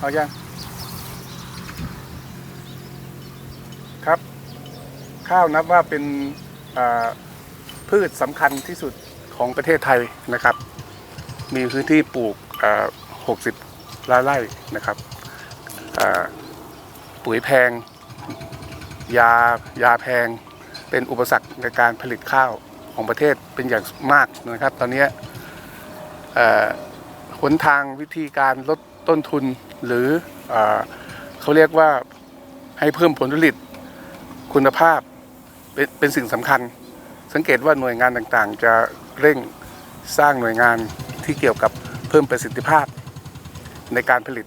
เอายังครับ ข้าวนับว่าเป็นพืชสำคัญที่สุดของประเทศไทยนะครับ มีพื้นที่ปลูก 60ล้านไร่นะครับปุ๋ยแพง ยายาแพง เป็นอุปสรรคในการผลิตข้าวของประเทศเป็นอย่างมากนะครับ ตอนนี้หนทางวิธีการลดต้นทุน หรือเอเขาเรียกว่าให้เพิ่มผลผลิตคุณภาพเป็นเป็นสิ่งสำคัญ สังเกตว่าหน่วยงานต่างๆ จะเร่งสร้างหน่วยงานที่เกี่ยวกับเพิ่มประสิทธิภาพในการผลิต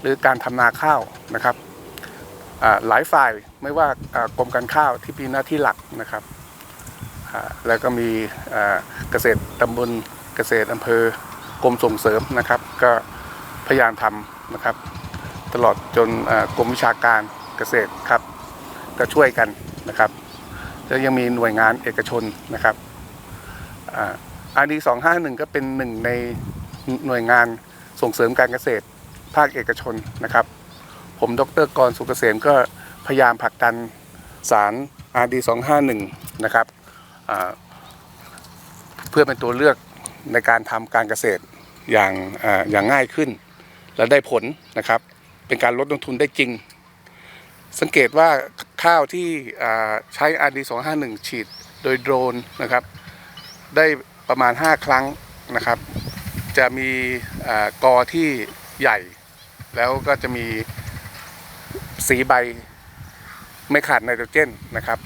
หรือการทำนาข้าวนะครับหลายฝ่ายไม่ว่ากรมการข้าวที่มีหน้าที่หลักนะครับ แล้วก็มีเกษตรตำบลเกษตรอำเภอกรมส่งเสริมนะครับ ก็พยายามทำ นะครับ ตลอดจนกรมวิชาการเกษตรครับ ก็ช่วยกันนะครับแล้วยังมีหน่วยงานเอกชนนะครับอาดีสองห้าหนึ่งก็เป็นหนึ่งในหน่วยงานส่งเสริมการเกษตรภาคเอกชนนะครับ ผมดรกรสุกเกษมก็พยายามผลักดันสาร RD 251นะครับเพื่อเป็นตัวเลือกในการทำการเกษตรอย่างอย่างง่ายขึ้น และได้ผลนะครับ เป็นการลดต้นทุนได้จริง สังเกตว่าข้าวที่อ่าใช้ RD 251 ฉีดโดยโดรนนะครับ ได้ประมาณ 5 ครั้งนะครับ จะมีกอที่ใหญ่ แล้วก็จะมีสีใบไม่ขาดไนโตรเจนนะครับ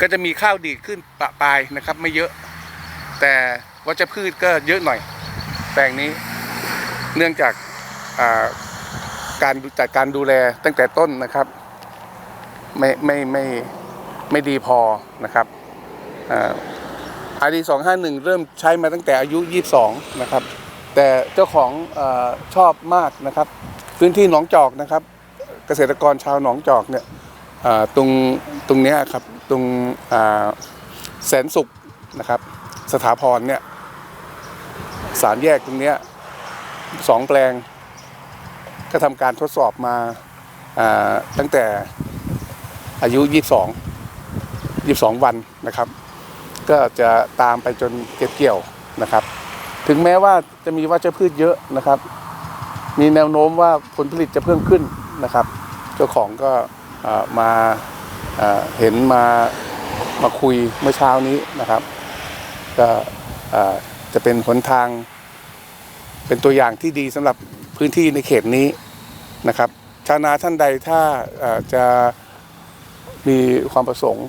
ก็จะมีข้าวดีดขึ้นปะปลายนะครับ ไม่เยอะ แต่วัชพืชก็เยอะหน่อยแปลงนี้ เนื่องจากาการจัดการดูแลตั้งแต่ต้นนะครับ ไม่ไม่ไม่ไม่ดีพอนะครับอาดีสองห้าหนึ่งเริ่มใช้มาตั้งแต่อายุ22นะครับ แต่เจ้าของอชอบมากนะครับ พื้นที่หนองจอกนะครับ เกษตรกรชาวหนองจอกเนี่ยตรงตรงนี้ครับตรงแสนสุขนะครับ สถาพรเนี่ยสามแยกตรงเนี้ย สองแปลง ก็ทำการทดสอบมาตั้งแต่อายุ 22 22 วันนะครับ ก็จะตามไปจนเก็บเกี่ยวนะครับ ถึงแม้ว่าจะมีวัชพืชเยอะนะครับ มีแนวโน้มว่าผลผลิตจะเพิ่มขึ้นนะครับ เจ้าของก็มาเห็นมามาคุยเมื่อเช้านี้นะครับ ก็จะเป็นหนทาง เป็นตัวอย่างที่ดีสำหรับพื้นที่ในเขตนี้นะครับ ชาวนาท่านใดถ้าจะมีความประสงค์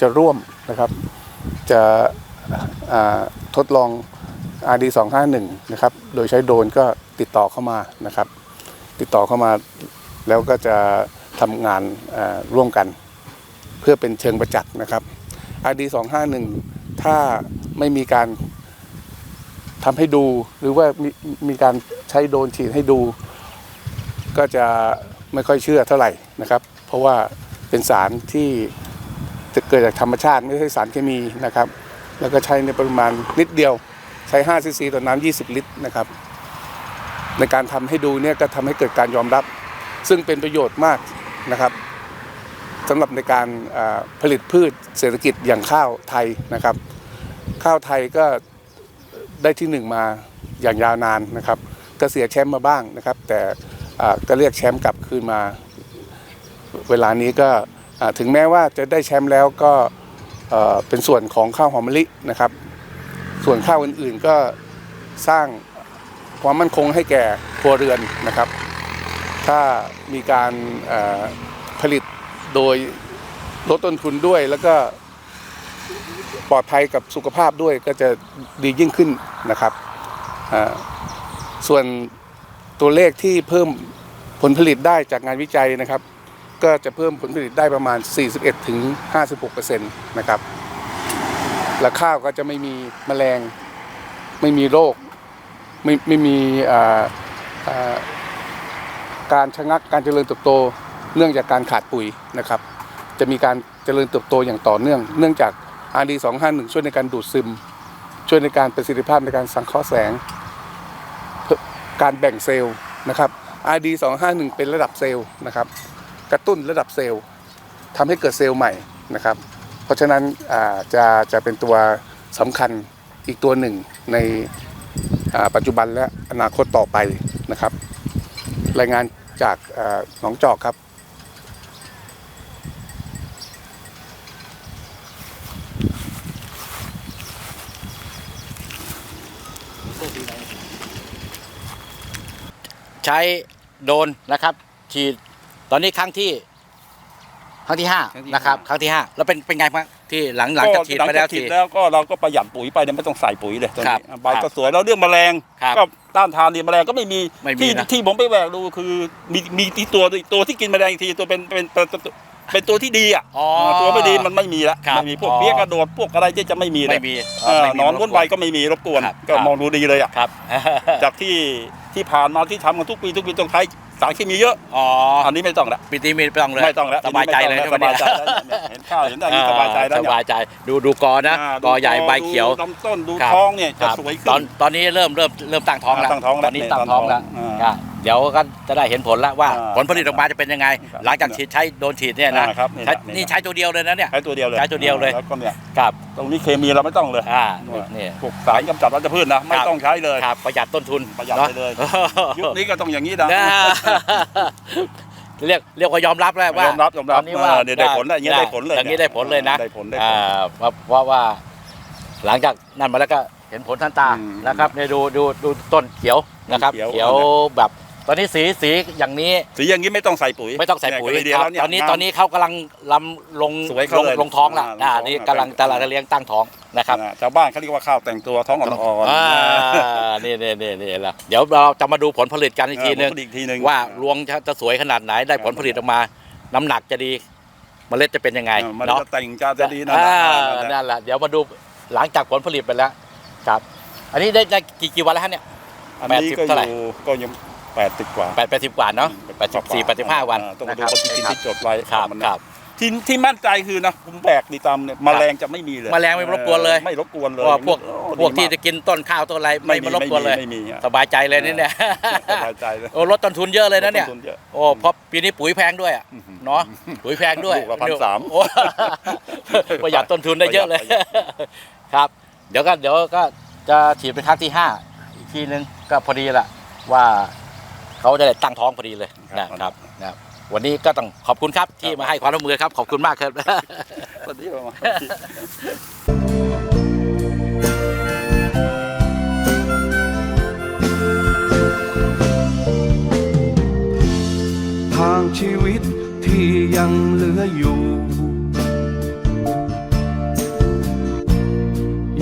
จะร่วมนะครับ จะอ่าทดลอง RD 251นะครับ โดยใช้โดรนก็ติดต่อเข้ามานะครับ ติดต่อเข้ามาแล้วก็จะทำงานร่วมกัน เพื่อเป็นเชิงประจักษ์นะครับ RD 251ถ้าไม่มีการ ทำให้ดูหรือว่ามีมีการใช้โดนฉีดให้ดู ก็จะไม่ค่อยเชื่อเท่าไหร่นะครับ เพราะว่าเป็นสารที่จะเกิดจากธรรมชาติไม่ใช่สารเคมีนะครับ แล้วก็ใช้ในปริมาณนิดเดียวใช้5ซีซีต่อน้ำ20 ลิตรนะครับ ในการทำให้ดูเนี่ยก็ทำให้เกิดการยอมรับ ซึ่งเป็นประโยชน์มากนะครับสำหรับในการผลิตพืชเศรษฐกิจอย่างข้าวไทยนะครับ ข้าวไทยก็ ได้ที่หนึ่งมาอย่างยาวนานนะครับก็เสียแชมป์มาบ้างนะครับ แต่ก็เรียกแชมป์กลับคืนมา เวลานี้ก็ถึงแม้ว่าจะได้แชมป์แล้วก็เป็นส่วนของข้าวหอมมะลินะครับ ส่วนข้าวอื่นๆก็สร้างความมั่นคงให้แก่ครัวเรือนนะครับ ถ้ามีการผลิตโดยลดต้นทุนด้วยแล้วก็ ปลอดภัยกับสุขภาพด้วยก็จะดียิ่งขึ้นนะครับ ส่วนตัวเลขที่เพิ่มผลผลิตได้จากงานวิจัยนะครับ ก็จะเพิ่มผลผลิตได้ประมาณ 41ถึง56%นะครับและข้าวก็จะไม่มีแมลง ไม่มีโรค ไม่ไม่มีการชะงักการเจริญเติบโตเนื่องจากการขาดปุ๋ยนะครับ จะมีการเจริญเติบโตอย่างต่อเนื่อง เนื่องจาก RD 251ช่วยในการดูดซึม ช่วยในการประสิทธิภาพในการสังเคราะห์แสง การแบ่งเซลล์นะครับ RD 251 เป็นระดับเซลล์นะครับ กระตุ้นระดับเซลล์ทำให้เกิดเซลล์ใหม่นะครับ เพราะฉะนั้นจะจะเป็นตัวสำคัญอีกตัวหนึ่งในปัจจุบันและอนาคตต่อไปนะครับ รายงานจากหนองจอกครับ ใช้โดรนนะครับฉีดตอนนี้ครั้งที่ ครั้งที่ห้าครั้งที่นะครับห้าครั้งที่ห้าแล้วเป็นเป็นไงบ้างที่หลังหลังจากฉีดไปแล้วหงจากฉีทีดแล้วก็เราก็ประหยัดปุ๋ยไปเนี่ยไม่ต้องใส่ปุ๋ยเลยตอนครันี้บใบก็สวยแล้วเรื่องแมลงครับก็ต้านทานดีแมลงก็ไม่มีไม่มีที่นะ ที่ผมไปแหวกดูคือมีมีที่ตัวตัวที่กินแมลงอีกทีตัวเป็นเป็นเป็น เป็นเป็นตัวที่ดีอะอ๋อ ตัวไม่ดีมันไม่มีละครับไม่มีพวกอ๋อเพี้ยกระโดดพวกอะไรที่จะไม่มีเลยไม่มีเออไม่มีหนอนรบก้นใบก็ไม่มีรบกวน ครับก็ครับ มองดูดีเลยอะครับ จากที่ที่ผ่านมาที่ทำกันทุกปีทุกปีต้องใช้สารเคมีเยอะอ๋ออันนี้ไม่ต้องละปีนี้ไม่ต้องเลยไม่ต้องแล้วสบายใจเลยสใช่ไหมบายเนี่ยใจแล้วเนี่ยเห็นข้าวเห็นอะไรสบายใจแล้วสเนี่ยบายใจดูดูกอนะากอใหญ่ดูใบเขียว ดูลำต้นดูครับ ท้องเนี่ยจะครับสวยตขึ้อนนตอนนี้เริ่มเริ่มเริ่มตั้งท้องแล้วตั้งท้องแล้วตอนนี้เนี่ยตั้งท้องแล้วอ่าอะ เดี๋ยวก็จะได้เห็นผลแล้วว่าอ่าผลผลิตออกมาจะเป็นยังไง ครับหลังจากฉีดใช้โดนฉีดเนี่ยนะอ่าครับนี่ใช้แหละนี่นี่แหละใช้ตัวเดียวเลยนะเนี่ย ใช้ตัวเดียวเลยใช้ตัวเดียวเลย แล้วก็เนี่ยครับตรงนี้เคมีเราไม่ต้องเลยอ่าเนี่ยนี่ พวกสารกำจัดวัชพืชนะไม่ต้องใช้เลย ครับประหยัดต้นทุนประหยัดเนอไปเลยออยุคนี้ก็ต้องอย่างนี้นะนะเรียกเรียกว่ายอมรับแล้วว่ายอมรับยอมรับตนนี้ว่าเออเนี่ยได้ผลแล้วอย่างนี้ได้ผลเลยอย่างนี้ได้ผลเลยนะได้ผลได้ผล อ่าเพราะเพราะว่า หลังจากนั้นมาแล้วก็เห็นผลทันตาอืมนะครับเนี่ยดูดูดูต้นเขียวนะครับ เขียว เขียวแบบ ตอนนี้สีสีอย่างนี้สีอย่างนี้ไม่ต้องใส่ปุ๋ยไม่ต้องใส่ปุ๋ยเนี่ก็ดีคแล้รับวเยตอนนี้งามตอนนี้เขากำลังลำลงสวยลเขางเลยลงท้องละอ่าอ่าลงท้องนี่อะกำลังตลาดเลี้ยงตั้งท้องนะครับอ่าชาวบ้านเขาเรียกว่าข้าวแต่งตัวท้องอ่อนๆอ่านี่นี่นี่นี่แหละเดี๋ยวเราจะมาดูผลผลิตกันอีกทีนึง เออผลผลิตอีกทีนึง ว่ารวงจะจะสวยขนาดไหนได้ผลผลิตออกมา น้ำหนักจะดีเมล็ดจะเป็นยังไงเออมันเนาะจะแต่งจะจะดีนะอ่านั่นแหละนั่นแหละเดี๋ยวมาดูหลังจากผลผลิตไปแล้วครับ อันนี้ได้ได้กี่กี่วันแล้วฮะเนี่ย อันนี้ก็80เท่าไหร่ อยู่ก็ยัง แปดสิบกว่าแปดแปดสิบกว่าเนาะแปดสิบสี่แปดสิบห้าวันอ่ต้องนะดูครับปฏิทินที่จดไว้ครับมันครับที่ที่มั่นใจคือนะผมแบกดีตามเนี่ยแมลงจะไม่มีเลยแมลงไม่รบกวนเลย ไม่รบกวนเพเลยราะว่าพวกโอ้พวกดีที่มาจะกินต้นข้าวต้นอะไรไม่มารบกวนเลยไม่มีไม่มีสบายใจเลยนี่เนี่ยสบายใจเลยโอ้ลดต้นทุนเยอะเลยนะเนี่ยต้ทุเยอะโอ้เพราะปีนี้ปุ๋ยแพงด้วยอะอื้อหือเนาะปุ๋ยแพงด้วยลูกละ1,300โอ้ประหยัดต้นทุนได้เยอะเลย ครับ เดี๋ยวก็เดี๋ยวก็จะฉีดเป็นครั้งที่ห้าอีกทีนึงก็พอดีละว่า เขาจะได้ตั้งท้องพอดีเลยนะครับนะครับวันนี้ก็ต้องขอบคุณครับที่มาให้ความร่วมมือครับขอบคุณมากครับตอนนี้ประมาณทางชีวิตที่ยังเหลืออยู่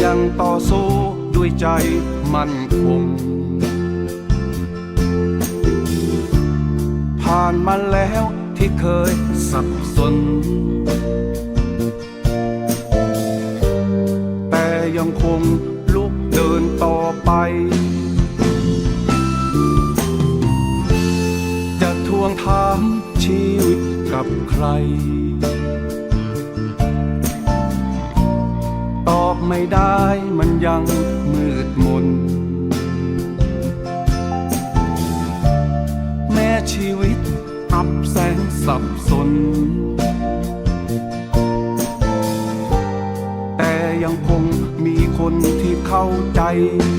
ยังต่อสู้ด้วยใจมั่นคง มาแล้วที่เคยสับสน แต่ยังคงลุกเดินต่อไป จะทวงถามชีวิตกับใคร ตอบไม่ได้มันยังา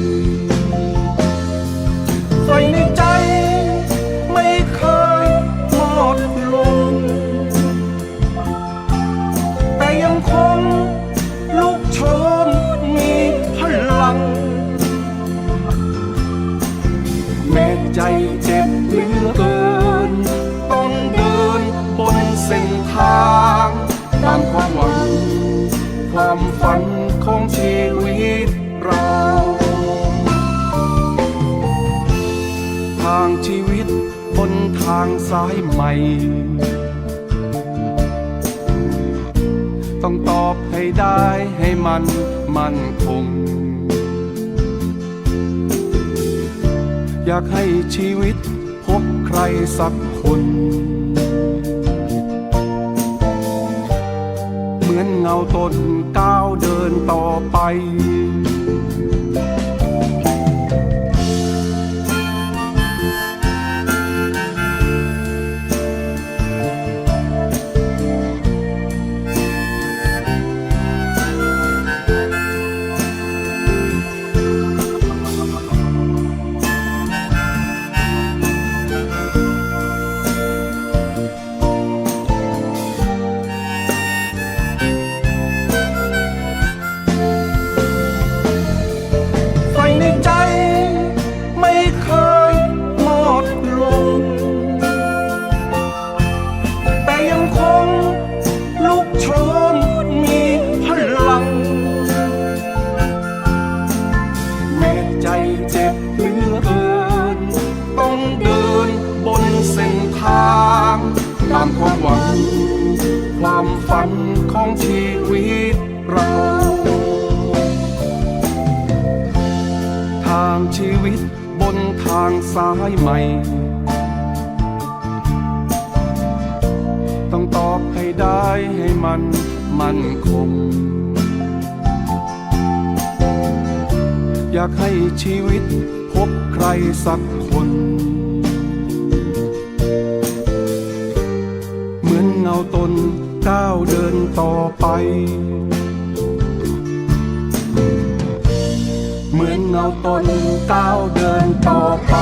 างชีวิตบนทางสายใหม่ ต้องตอบให้ได้ให้มันมั่นคง อยากให้ชีวิตพบใครสักคน เหมือนเงาตนก้าวเดินต่อไป นทางสายใหม่ ต้องตอบให้ได้ให้มันมั่นคง อยากให้ชีวิตพบใครสักคน เหมือนเงาตนก้าวเดินต่อไป เงาตนก้าวเดินต่อไป